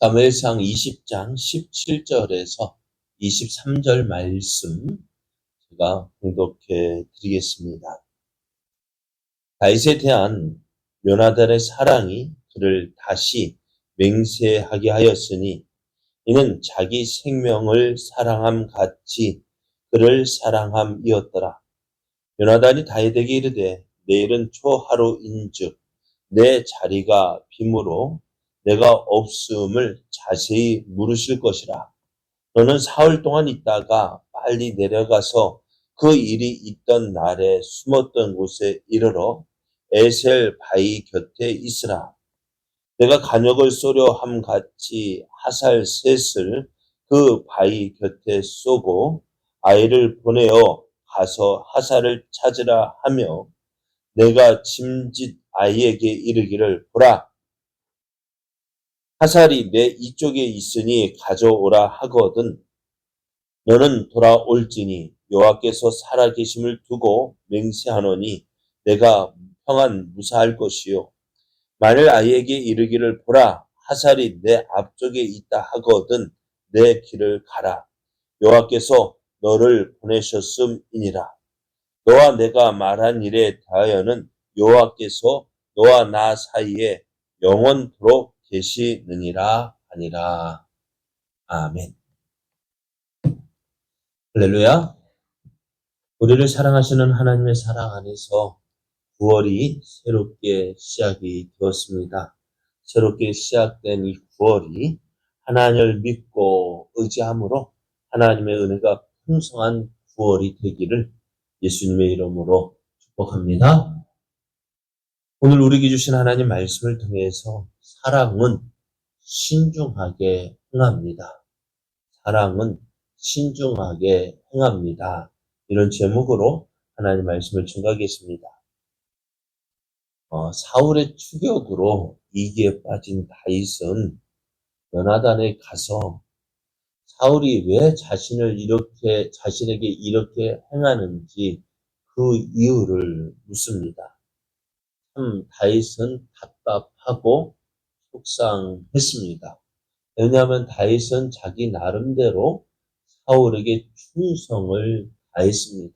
사무엘상 20장 17절에서 23절 말씀 제가 공독해 드리겠습니다. 다윗에 대한 요나단의 사랑이 그를 다시 맹세하게 하였으니 이는 자기 생명을 사랑함 같이 그를 사랑함이었더라. 요나단이 다윗에게 이르되 내일은 초하루인즉 내 자리가 빔으로 내가 없음을 자세히 물으실 것이라. 너는 사흘 동안 있다가 빨리 내려가서 그 일이 있던 날에 숨었던 곳에 이르러 에셀 바위 곁에 있으라. 내가 간역을 쏘려 함 같이 하살 셋을 그 바위 곁에 쏘고 아이를 보내어 가서 하살을 찾으라 하며 내가 짐짓 아이에게 이르기를 보라 하살이 내 이쪽에 있으니 가져오라 하거든. 너는 돌아올지니 여호와께서 살아계심을 두고 맹세하노니 내가 평안 무사할 것이요. 만일 아이에게 이르기를 보라 하살이 내 앞쪽에 있다 하거든 내 길을 가라. 여호와께서 너를 보내셨음이니라. 너와 내가 말한 일에 대하여는 여호와께서 너와 나 사이에 영원토록 계시느니라 아니라. 아멘. 할렐루야. 우리를 사랑하시는 하나님의 사랑 안에서 9월이 새롭게 시작이 되었습니다. 새롭게 시작된 이 9월이 하나님을 믿고 의지함으로 하나님의 은혜가 풍성한 9월이 되기를 예수님의 이름으로 축복합니다. 오늘 우리에게 주신 하나님 말씀을 통해서 사랑은 신중하게 행합니다. 사랑은 신중하게 행합니다. 이런 제목으로 하나님 말씀을 증가하겠습니다. 어, 사울의 추격으로 이기에 빠진 다윗은 연하단에 가서 사울이 왜 자신을 이렇게 자신에게 이렇게 행하는지 그 이유를 묻습니다. 참 다윗은 답답하고 속상했습니다. 왜냐하면 다윗은 자기 나름대로 사울에게 충성을 다했습니다.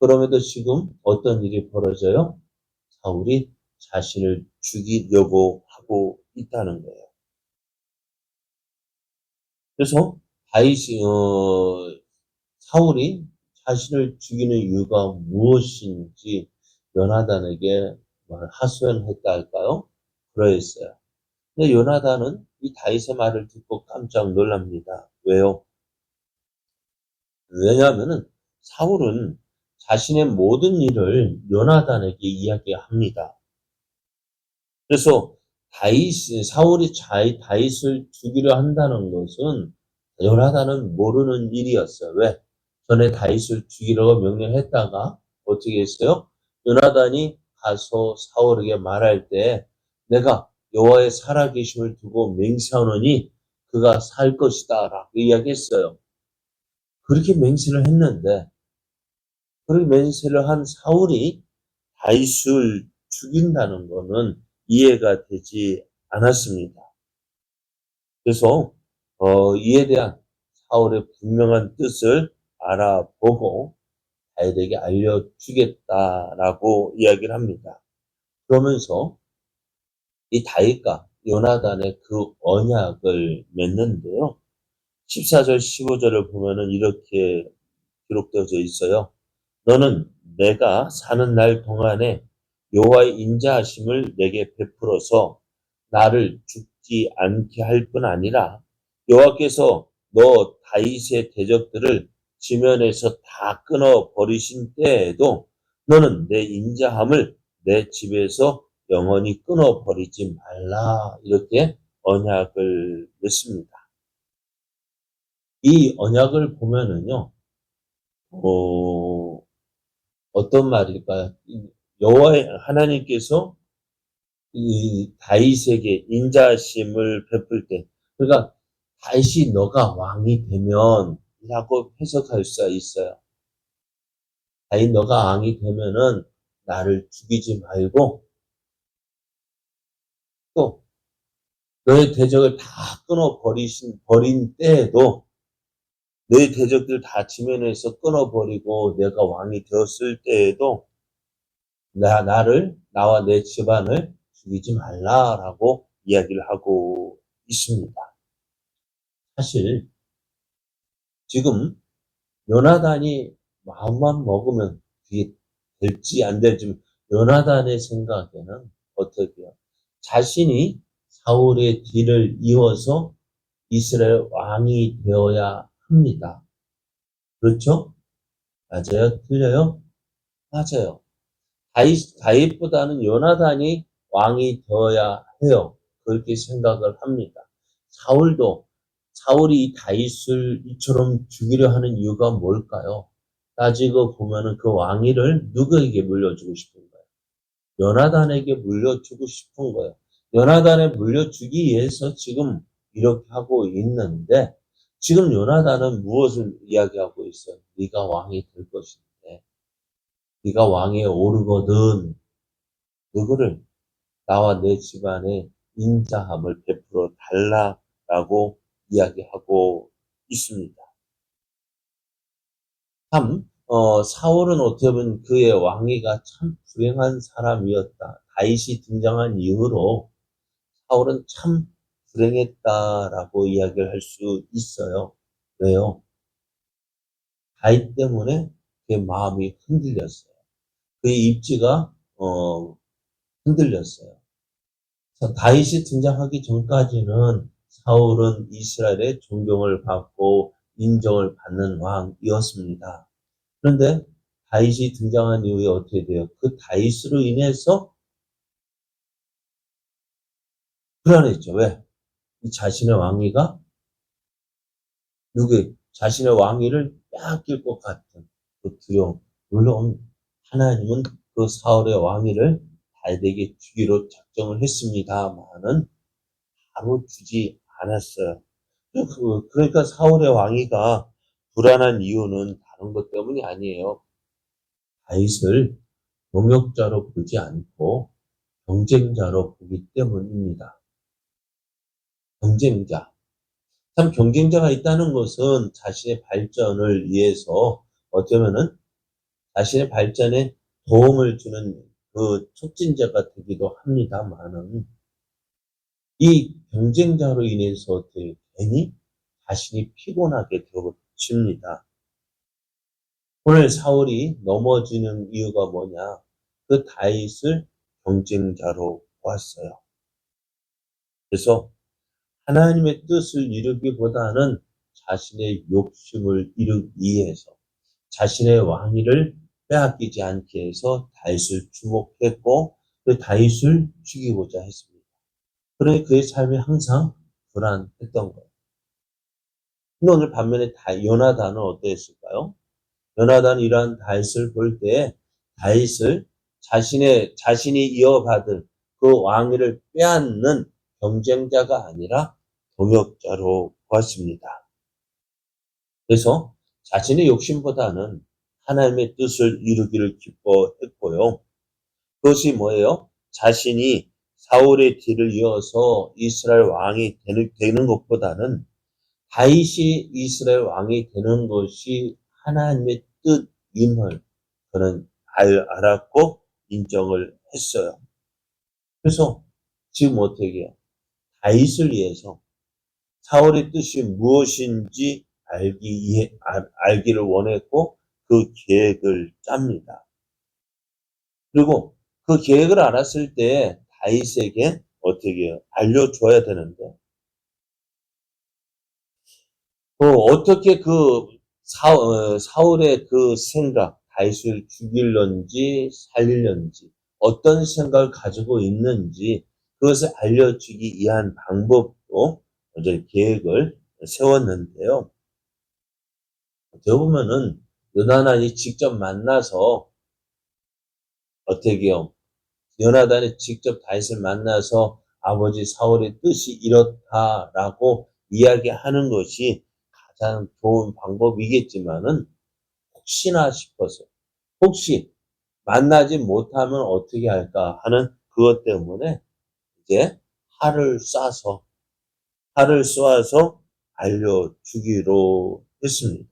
그럼에도 지금 어떤 일이 벌어져요? 사울이 자신을 죽이려고 하고 있다는 거예요. 그래서 다윗이 어, 사울이 자신을 죽이는 이유가 무엇인지 연하단에게 하소연했다 할까요? 그러했어요. 근데 요나단은 이 다윗의 말을 듣고 깜짝 놀랍니다. 왜요? 왜냐하면은 사울은 자신의 모든 일을 요나단에게 이야기합니다. 그래서 다윗 사울이 다윗을 죽이려 한다는 것은 요나단은 모르는 일이었어요. 왜? 전에 다윗을 죽이려고 명령했다가 어떻게 했어요? 요나단이 가서 사울에게 말할 때 내가 여호와의 살아계심을 두고 맹세하노니 그가 살 것이다 라고 이야기했어요. 그렇게 맹세를 했는데 그렇게 맹세를 한 사울이 다윗을 죽인다는 것은 이해가 되지 않았습니다. 그래서 어, 이에 대한 사울의 분명한 뜻을 알아보고 다윗에게 알려주겠다라고 이야기를 합니다. 그러면서 이 다윗과 요나단의 그 언약을 맺는데요. 14절, 15절을 보면은 이렇게 기록되어져 있어요. 너는 내가 사는 날 동안에 여호와의 인자하심을 내게 베풀어서 나를 죽지 않게 할 뿐 아니라 여호와께서 너 다윗의 대적들을 지면에서 다 끊어 버리신 때에도 너는 내 인자함을 내 집에서 영원히 끊어 버리지 말라 이렇게 언약을 맺습니다. 이 언약을 보면은요, 어, 어떤 말일까요? 여호와의 하나님께서 이 다윗에게 인자심을 베풀 때, 그러니까 다윗이 너가 왕이 되면 라고 해석할 수 있어요. 아니, 너가 왕이 되면은 나를 죽이지 말고 또 너의 대적을 다 끊어 버리신 버린 때에도 너의 대적들 다 지면에서 끊어 버리고 내가 왕이 되었을 때에도 나 나를 나와 내 집안을 죽이지 말라라고 이야기를 하고 있습니다. 사실 지금 요나단이 마음만 먹으면 그게 될지 안 될지 요나단의 생각에는 어떻게요? 자신이 사울의 뒤를 이어서 이스라엘 왕이 되어야 합니다. 그렇죠? 맞아요? 틀려요? 맞아요. 다윗, 다윗보다는 요나단이 왕이 되어야 해요. 그렇게 생각을 합니다. 사울도 사울이 다윗을 이처럼 죽이려 하는 이유가 뭘까요? 따지고 보면은 그 왕위를 누구에게 물려주고 싶은 거예요? 요나단에게 물려주고 싶은 거예요. 요나단에 물려주기 위해서 지금 이렇게 하고 있는데 지금 요나단은 무엇을 이야기하고 있어요? 네가 왕이 될 것인데 네가 왕에 오르거든 누구를 나와 내 집안에 인자함을 베풀어 달라라고 이야기하고 있습니다. 참 어, 사울은 어떻게 보면 그의 왕위가 참 불행한 사람이었다. 다윗이 등장한 이후로 사울은 참 불행했다라고 이야기를 할 수 있어요. 왜요? 다윗 때문에 그의 마음이 흔들렸어요. 그의 입지가 어, 흔들렸어요. 다윗이 등장하기 전까지는 사울은 이스라엘의 존경을 받고 인정을 받는 왕이었습니다. 그런데 다윗이 등장한 이후에 어떻게 돼요? 그 다윗으로 인해서 불안했죠. 왜? 이 자신의 왕위가 누구 자신의 왕위를 빼앗길 것 같은 그 두려움. 물론 하나님은 그 사울의 왕위를 다윗에게 주기로 작정을 했습니다만은 바로 주지 않았어요. 그, 그러니까 사울의 왕위가 불안한 이유는 다른 것 때문이 아니에요. 다윗을 동역자로 보지 않고 경쟁자로 보기 때문입니다. 경쟁자. 참 경쟁자가 있다는 것은 자신의 발전을 위해서 어쩌면은 자신의 발전에 도움을 주는 그 촉진자가 되기도 합니다만은 이 경쟁자로 인해서 괜히 자신이 피곤하게 되어집니다. 오늘 사울이 넘어지는 이유가 뭐냐? 그 다윗을 경쟁자로 보았어요. 그래서 하나님의 뜻을 이루기보다는 자신의 욕심을 이루기 위해서 자신의 왕위를 빼앗기지 않게 해서 다윗을 주목했고 그 다윗을 죽이고자 했습니다. 그러니 그의 삶이 항상 불안했던 거예요. 근데 오늘 반면에 다, 요나단은 어떠했을까요? 요나단은 이러한 다윗을 볼때 다윗을 자신의 자신이 이어받을 그 왕위를 빼앗는 경쟁자가 아니라 동역자로 보았습니다. 그래서 자신의 욕심보다는 하나님의 뜻을 이루기를 기뻐했고요. 그것이 뭐예요? 자신이 사울의 뒤를 이어서 이스라엘 왕이 되는, 되는 것보다는 다윗이 이스라엘 왕이 되는 것이 하나님의 뜻임을 그는 알, 알았고 인정을 했어요. 그래서 지금 어떻게 해요? 다윗을 위해서 사울의 뜻이 무엇인지 알기, 알, 알기를 원했고 그 계획을 짭니다. 그리고 그 계획을 알았을 때 다윗에게 어떻게? 알려줘야 되는데 어, 어떻게 그 사, 어, 사울의 그 생각, 다윗을 죽일런지 살릴런지 어떤 생각을 가지고 있는지 그것을 알려주기 위한 방법도 어제 계획을 세웠는데요. 보면은 요나단이 직접 만나서 어떻게 요 요나단이 직접 다윗을 만나서 아버지 사울의 뜻이 이렇다라고 이야기하는 것이 가장 좋은 방법이겠지만은 혹시나 싶어서 혹시 만나지 못하면 어떻게 할까 하는 그것 때문에 이제 활을 쏴서 활을 쏘아서 알려주기로 했습니다.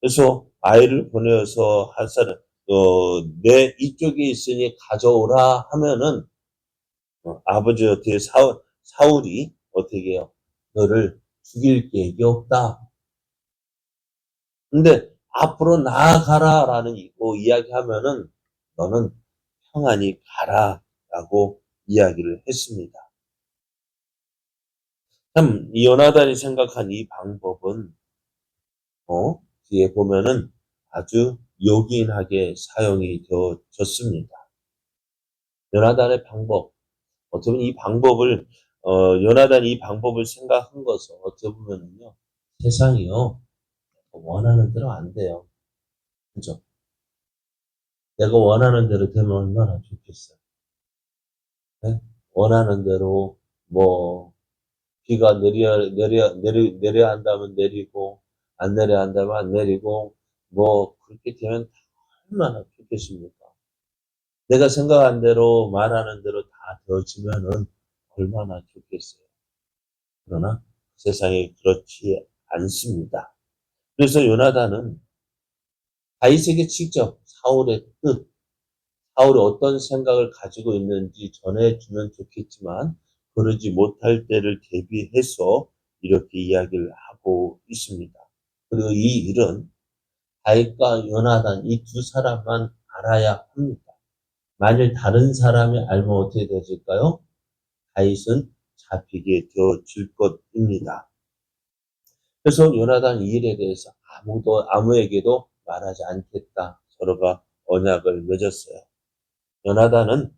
그래서 아이를 보내서 한 사람, 어, 내 이쪽에 있으니 가져오라 하면은 어, 아버지 어떻게 사울, 사울이 어떻게 해요? 너를 죽일 계획이 없다. 근데 앞으로 나아가라 라는 뭐 이야기하면은 너는 평안히 가라 라고 이야기를 했습니다. 참 요나단이 생각한 이 방법은 어 뒤에 보면은 아주 요긴하게 사용이 되어졌습니다. 요나단의 방법 어떻게 보면 이 방법을 어 요나단이 이 방법을 생각한 것은 어떻게 보면은요 세상이요 원하는 대로 안 돼요. 그죠? 내가 원하는 대로 되면 얼마나 좋겠어요. 네? 원하는 대로 뭐 비가 내려 내려 내려 내려야 한다면 내리고 안 내려야 한다면 안 내리고 뭐 그렇게 되면 얼마나 좋겠습니까? 내가 생각한 대로 말하는 대로 다 되어지면은 얼마나 좋겠어요. 그러나 세상에 그렇지 않습니다. 그래서 요나단은 다윗에게 직접 사울의 뜻, 사울이 어떤 생각을 가지고 있는지 전해주면 좋겠지만 그러지 못할 때를 대비해서 이렇게 이야기를 하고 있습니다. 그리고 이 일은 다윗과 요나단 이 두 사람만 알아야 합니다. 만일 다른 사람이 알면 어떻게 되어질까요? 다윗은 잡히게 되어질 것입니다. 그래서 요나단 이 일에 대해서 아무도 아무에게도 말하지 않겠다. 서로가 언약을 맺었어요. 요나단은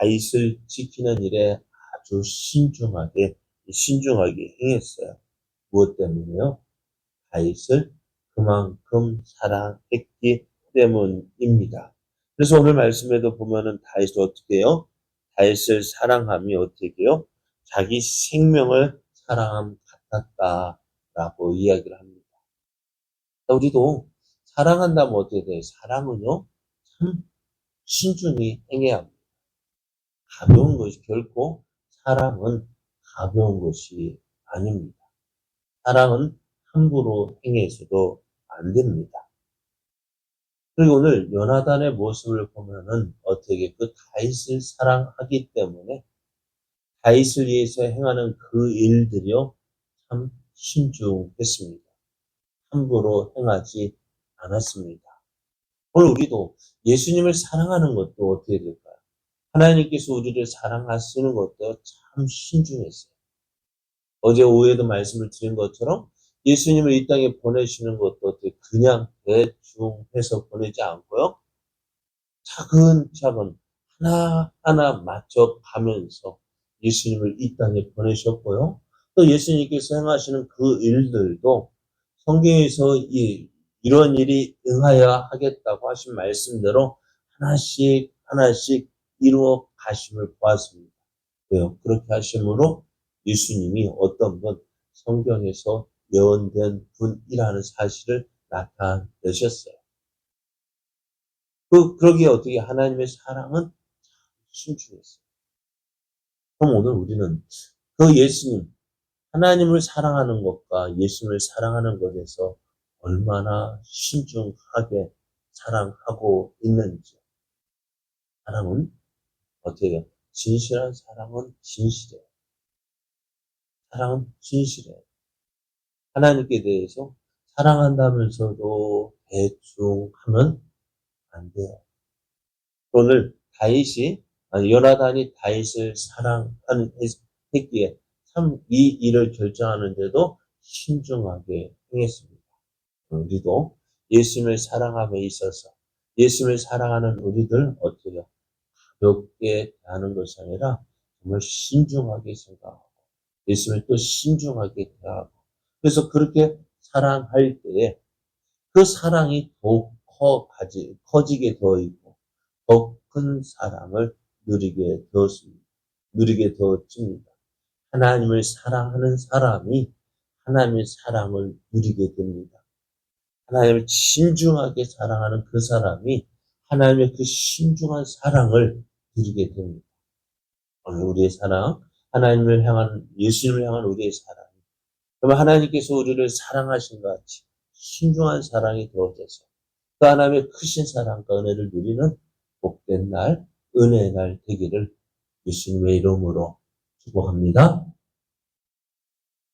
다윗을 지키는 일에 아주 신중하게 신중하게 행했어요. 무엇 때문에요? 다윗을 그만큼 사랑했기 때문입니다. 그래서 오늘 말씀에도 보면은 다윗을 어떻게 해요? 다윗을 사랑함이 어떻게 해요? 자기 생명을 사랑함 같았다라고 이야기를 합니다. 우리도 사랑한다면 어떻게 돼요? 사랑은요, 참 신중히 행해야 합니다. 가벼운 것이 결코 사랑은 가벼운 것이 아닙니다. 사랑은 함부로 행해서도 안 됩니다. 그리고 오늘 연하단의 모습을 보면은 어떻게 그 다윗을 사랑하기 때문에 다윗을 위해서 행하는 그 일들이요 참 신중했습니다. 함부로 행하지 않았습니다. 오늘 우리도 예수님을 사랑하는 것도 어떻게 될까요? 하나님께서 우리를 사랑하시는 것도 참 신중했어요. 어제 오후에도 말씀을 드린 것처럼 예수님을 이 땅에 보내시는 것도 어떻게 그냥 대충 해서 보내지 않고요. 차근차근 하나하나 맞춰 가면서 예수님을 이 땅에 보내셨고요. 또 예수님께서 행하시는 그 일들도 성경에서 이, 이런 일이 응하여 하겠다고 하신 말씀대로 하나씩 하나씩 이루어 가심을 보았습니다. 그렇게 하심으로 예수님이 어떤 분 성경에서 예언된 분이라는 사실을 나타내셨어요. 그, 그러기에 어떻게 하나님의 사랑은 신중했어요. 그럼 오늘 우리는 그 예수님, 하나님을 사랑하는 것과 예수님을 사랑하는 것에서 얼마나 신중하게 사랑하고 있는지. 사랑은 어떻게 해요? 진실한 사랑은 진실해요. 사랑은 진실해요. 하나님께 대해서 사랑한다면서도 대충 하면 안 돼요. 오늘 다윗이 요나단이 다윗을 사랑하는 했기에 참 이 일을 결정하는데도 신중하게 행했습니다. 우리도 예수님을 사랑함에 있어서 예수님을 사랑하는 우리들 어떻게 가볍게 대하는 것이 아니라 정말 신중하게 생각하고 예수님을 또 신중하게 대하고 그래서 그렇게 사랑할 때에 그 사랑이 더욱 커 가지, 커지게 되어 있고 더 큰 사랑을 누리게 되었습니다. 누리게 되었습니다. 하나님을 사랑하는 사람이 하나님의 사랑을 누리게 됩니다. 하나님을 신중하게 사랑하는 그 사람이 하나님의 그 신중한 사랑을 누리게 됩니다. 오늘 우리의 사랑, 하나님을 향한 예수님을 향한 우리의 사랑. 그러면 하나님께서 우리를 사랑하신 것 같이 신중한 사랑이 되어져서 그 하나님의 크신 사랑과 은혜를 누리는 복된 날, 은혜의 날 되기를 예수님의 이름으로 축복합니다.